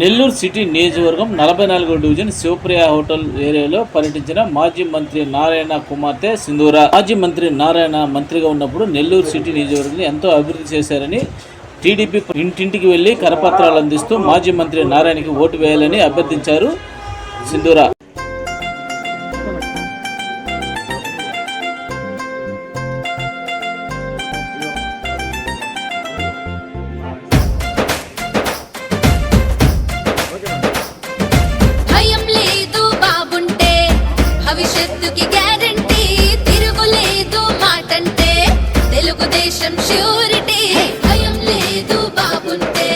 Nellore city నియోజకవర్గం నలభై నాలుగో డివిజన్ శివప్రియ హోటల్ ఏరియాలో పర్యటించిన మాజీ మంత్రి నారాయణ కుమార్తె సింధూర. మాజీ మంత్రి నారాయణ మంత్రిగా ఉన్నప్పుడు నెల్లూరు సిటీ నియోజకవర్గం ఎంతో అభివృద్ధి చేశారని టీడీపీ ఇంటింటికి వెళ్ళి కరపత్రాలు అందిస్తూ మాజీ మంత్రి నారాయణకి ఓటు వేయాలని అభ్యర్థించారు సింధూర. దేశం ష్యూరిటీ భయం లేదు బాబుంటే.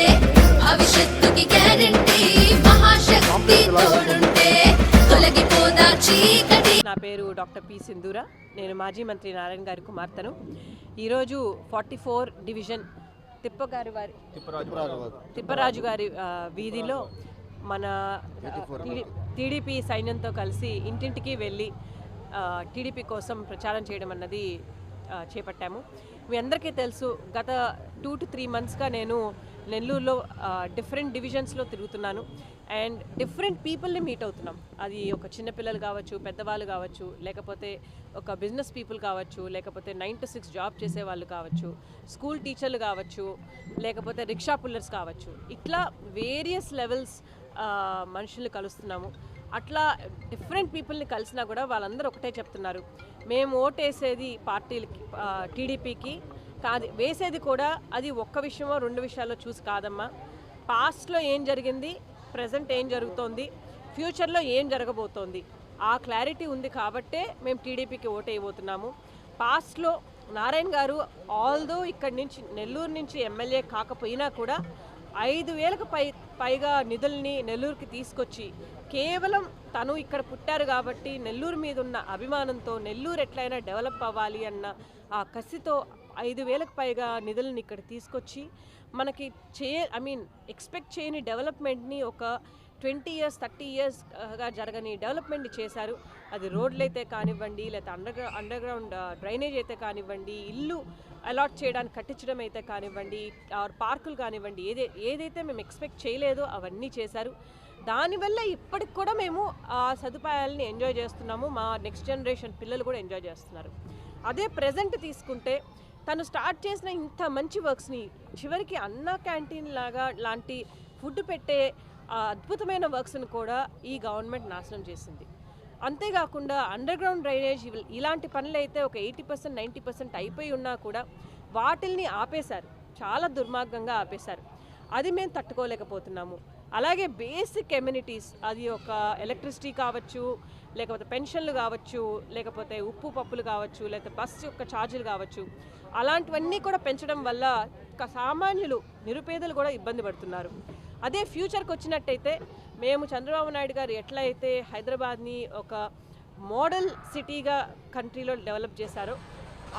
భవిష్యత్తుకి గ్యారంటీ. మహాశక్తి తోడుంటే. తొలగిపోదా చీకటి. నా పేరు డాక్టర్ పి సింధూర. నేను మాజీ మంత్రి నారాయణ గారి కుమార్తెను. ఈరోజు ఫార్టీ ఫోర్ డివిజన్ తిప్పగారి వారి తిప్పరాజు గారి వీధిలో మన టీడీపీ సైన్యంతో కలిసి ఇంటింటికి వెళ్ళి టీడీపీ కోసం ప్రచారం చేయడం అన్నది చేపట్టాము. మీ అందరికీ తెలుసు గత టూ టు త్రీ మంత్స్గా నేను నెల్లూరులో డిఫరెంట్ డివిజన్స్లో తిరుగుతున్నాను. అండ్ డిఫరెంట్ పీపుల్ని మీట్ అవుతున్నాం. అది ఒక చిన్నపిల్లలు కావచ్చు పెద్దవాళ్ళు కావచ్చు లేకపోతే ఒక బిజినెస్ పీపుల్ కావచ్చు లేకపోతే నైన్ టు సిక్స్ జాబ్ చేసే వాళ్ళు కావచ్చు స్కూల్ టీచర్లు కావచ్చు లేకపోతే రిక్షా పుల్లర్స్ కావచ్చు. ఇట్లా వేరియస్ లెవెల్స్ మనుషుల్ని కలుస్తున్నాము. అట్లా డిఫరెంట్ పీపుల్ని కలిసినా కూడా వాళ్ళందరూ ఒకటే చెప్తున్నారు. మేము ఓటేసేది పార్టీలకి టీడీపీకి కాదు వేసేది కూడా అది ఒక్క విషయమో రెండు విషయాల్లో చూసి కాదమ్మా. పాస్ట్లో ఏం జరిగింది ప్రజెంట్ ఏం జరుగుతోంది ఫ్యూచర్లో ఏం జరగబోతోంది ఆ క్లారిటీ ఉంది కాబట్టే మేము టీడీపీకి ఓటేయబోతున్నాము. పాస్ట్లో నారాయణ గారు ఆల్దో ఇక్కడి నుంచి నెల్లూరు నుంచి ఎమ్మెల్యే కాకపోయినా కూడా ఐదు వేలకు పై పైగా నిధుల్ని నెల్లూరుకి తీసుకొచ్చి కేవలం తను ఇక్కడ పుట్టారు కాబట్టి నెల్లూరు మీద ఉన్న అభిమానంతో నెల్లూరు ఎట్లయినా డెవలప్ అవ్వాలి అన్న ఆ కసితో ఐదు వేలకు పైగా నిధులను ఇక్కడ తీసుకొచ్చి మనకి చే ఐ మీన్ ఎక్స్పెక్ట్ చేయని డెవలప్మెంట్ని ఒక ట్వంటీ ఇయర్స్ థర్టీ ఇయర్స్గా జరగని డెవలప్మెంట్ చేశారు. అది రోడ్లు అయితే కానివ్వండి లేదా అండర్ అండర్ గ్రౌండ్ డ్రైనేజ్ అయితే కానివ్వండి ఇల్లు అలాట్ చేయడానికి కట్టించడం అయితే కానివ్వండి ఆర్ పార్కులు కానివ్వండి ఏదే ఏదైతే మేము ఎక్స్పెక్ట్ చేయలేదో అవన్నీ చేశారు. దానివల్ల ఇప్పటికి కూడా మేము ఆ సదుపాయాలని ఎంజాయ్ చేస్తున్నాము. మా నెక్స్ట్ జనరేషన్ పిల్లలు కూడా ఎంజాయ్ చేస్తున్నారు. అదే ప్రజెంట్ తీసుకుంటే తను స్టార్ట్ చేసిన ఇంత మంచి వర్క్స్ని చివరికి అన్నా క్యాంటీన్ లాగా లాంటి ఫుడ్ పెట్టే ఆ అద్భుతమైన వర్క్స్ను కూడా ఈ గవర్నమెంట్ నాశనం చేసింది. అంతేకాకుండా అండర్ గ్రౌండ్ డ్రైనేజ్ ఇలాంటి పనులు అయితే ఒక ఎయిటీ పర్సెంట్ నైంటీ పర్సెంట్ అయిపోయి ఉన్నా కూడా వాటిల్ని ఆపేశారు. చాలా దుర్మార్గంగా ఆపేశారు. అది మేము తట్టుకోలేకపోతున్నాము. అలాగే బేసిక్ ఎమ్యూనిటీస్ అది ఒక ఎలక్ట్రిసిటీ కావచ్చు లేకపోతే పెన్షన్లు కావచ్చు లేకపోతే ఉప్పు పప్పులు కావచ్చు లేకపోతే బస్సు యొక్క ఛార్జీలు కావచ్చు అలాంటివన్నీ కూడా పెంచడం వల్ల సామాన్యులు నిరుపేదలు కూడా ఇబ్బంది పడుతున్నారు. అదే ఫ్యూచర్కి వచ్చినట్టయితే మేము చంద్రబాబు నాయుడు గారు ఎట్లయితే హైదరాబాద్ని ఒక మోడల్ సిటీగా కంట్రీలో డెవలప్ చేశారో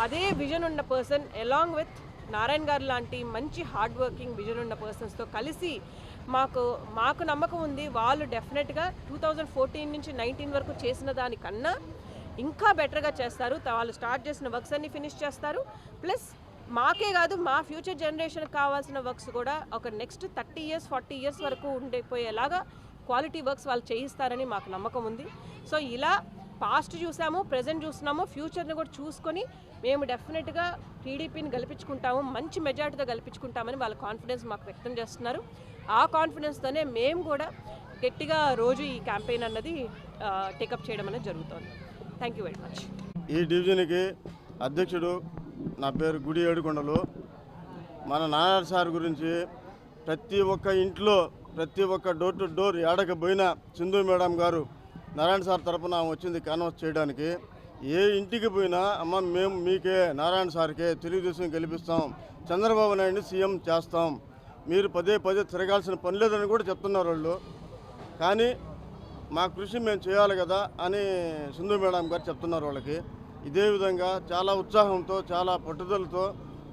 అదే విజన్ ఉన్న పర్సన్ అలాంగ్ విత్ నారాయణ గారు లాంటి మంచి హార్డ్ వర్కింగ్ విజన్ ఉన్న పర్సన్స్తో కలిసి మాకు మాకు నమ్మకం ఉంది. వాళ్ళు డెఫినెట్గా టూ థౌజండ్ ఫోర్టీన్ నుంచి నైన్టీన్ వరకు చేసిన దానికన్నా ఇంకా బెటర్గా చేస్తారు. వాళ్ళు స్టార్ట్ చేసిన వర్క్స్ అన్ని ఫినిష్ చేస్తారు. ప్లస్ మాకే కాదు మా ఫ్యూచర్ జనరేషన్కి కావాల్సిన వర్క్స్ కూడా ఒక next thirty years forty years వరకు ఉండిపోయేలాగా క్వాలిటీ వర్క్స్ వాళ్ళు చేయిస్తారని మాకు నమ్మకం ఉంది. సో ఇలా పాస్ట్ చూసాము ప్రజెంట్ చూస్తున్నాము ఫ్యూచర్ని కూడా చూసుకొని మేము డెఫినెట్గా టీడీపీని గెలిపించుకుంటాము మంచి మెజార్టీతో గెలిపించుకుంటామని వాళ్ళ కాన్ఫిడెన్స్ మాకు వ్యక్తం చేస్తున్నారు. ఆ కాన్ఫిడెన్స్తోనే మేము కూడా గట్టిగా రోజు ఈ క్యాంపెయిన్ అన్నది టేకప్ చేయడం అనేది జరుగుతుంది. థ్యాంక్ యూ వెరీ మచ్ ఈ డివిజన్కి అధ్యక్షుడు నా పేరు గుడి ఏడుకొండలు. మన నారాయణ సార్ గురించి ప్రతి ఒక్క ఇంట్లో ప్రతి ఒక్క డోర్ టు డోర్ ఏడకపోయినా సింధు మేడం గారు నారాయణ సార్ తరపున వచ్చింది కాన్వర్స్ చేయడానికి. ఏ ఇంటికి పోయినా అమ్మ మేము మీకే నారాయణ సార్కే తెలుగుదేశం గెలిపిస్తాం చంద్రబాబు నాయుడిని సీఎం చేస్తాం. మీరు పదే పదే తిరగాల్సిన పని లేదని కూడా చెప్తున్నారు వాళ్ళు. కానీ మా కృషి మేము చేయాలి కదా అని సింధు మేడం గారు చెప్తున్నారు వాళ్ళకి. ఇదే విధంగా చాలా ఉత్సాహంతో చాలా పట్టుదలతో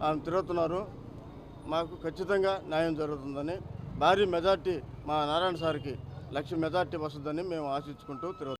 ఆమె తిరుగుతున్నారు. మాకు ఖచ్చితంగా న్యాయం జరుగుతుందని భారీ మెజార్టీ మా నారాయణ సార్కి లక్ష మెజార్టీ వస్తుందని మేము ఆశించుకుంటూ తిరుగుతాం